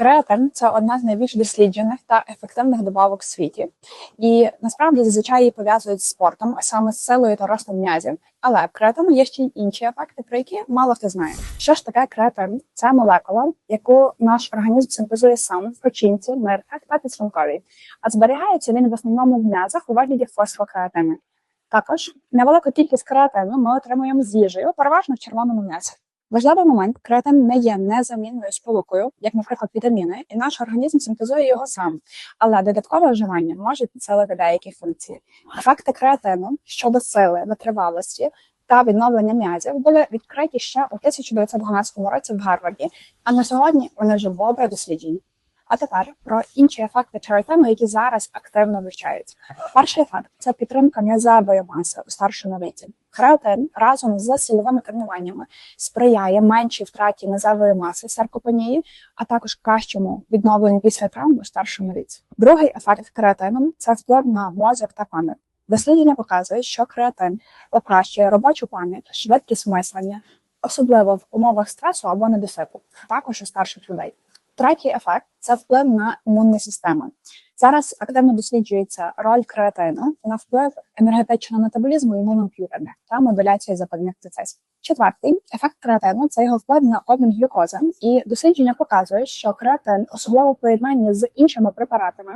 Креатин це одна з найбільш досліджених та ефективних добавок в світі, і насправді зазвичай її пов'язують з спортом, а саме з силою та ростом м'язів. Але в креатину є ще й інші ефекти, про які мало хто знає. Що ж таке креатин? Це молекула, яку наш організм синтезує сам в печінці, нирках та підшлунковій. А зберігається він в основному в м'язах у вигляді фосфокреатину. Також невелику кількість креатину ми отримуємо з їжею, переважно в червоному м'ясі. Важливий момент креатин не є незамінною сполукою, як, наприклад, вітаміни, і наш організм синтезує його сам. Але додаткове вживання може підсилити деякі функції. Ефекти креатину щодо сили, витривалості та відновлення м'язів були відкриті ще у 1912 році в Гарварді, а на сьогодні вони вже добре досліджені. А тепер про інші ефекти креатину, які зараз активно вивчаються. Перший ефект це підтримка м'язевої маси у старшому віці. Креатин разом з сильовими тренуваннями сприяє меншій втраті м'язевої маси саркопенії, а також кращому відновленню після травм у старшому віці. Другий ефект креатину це вплив на мозок та пам'ять. Дослідження показує, що креатин покращує робочу пам'ять, швидкість мислення, особливо в умовах стресу або недосипу, також у старших людей. Третій ефект це вплив на імунну систему. Зараз активно досліджується роль креатину на вплив енергетичного метаболізму імуноклітини та модуляції запальних процесів. Четвертий ефект креатину це його вплив на обмін глюкози. І дослідження показує, що креатин, особливо в поєднанні з іншими препаратами,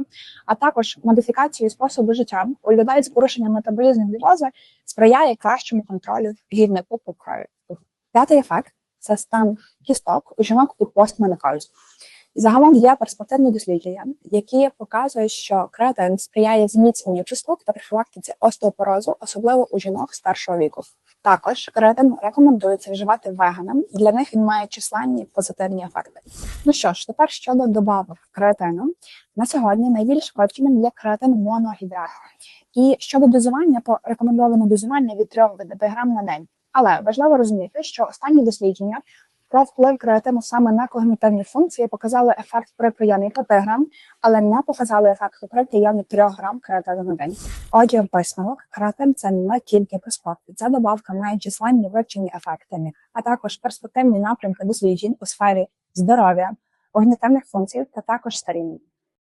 а також модифікацією способу життя у людей з порушенням метаболізму глюкози сприяє кращому контролю гіднику по крові. П'ятий ефект це стан кісток у жінок у постменопаузі. Загалом є перспективні дослідження, які показують, що креатин сприяє зміцненню кісток та профілактиці остеопорозу, особливо у жінок старшого віку. Також креатин рекомендується вживати веганам, для них він має численні позитивні ефекти. Ну що ж, тепер щодо добавок креатину, на сьогодні найбільш вивченим є креатин моногідрат. І щодо дозування, то рекомендовано дозування від 3 до 5 грам на день. Але важливо розуміти, що останні дослідження про вплив креативу саме на когнітивні функції показали ефект при прийомі 5 грам, але не показали ефект при прийомі 3 грам креативу на день. Отже, висновок креатин це не тільки про спорт. Ця добавка має численні вивчені ефекти, а також перспективні напрямки досліджень у сфері здоров'я, когнітивних функцій та також старіння.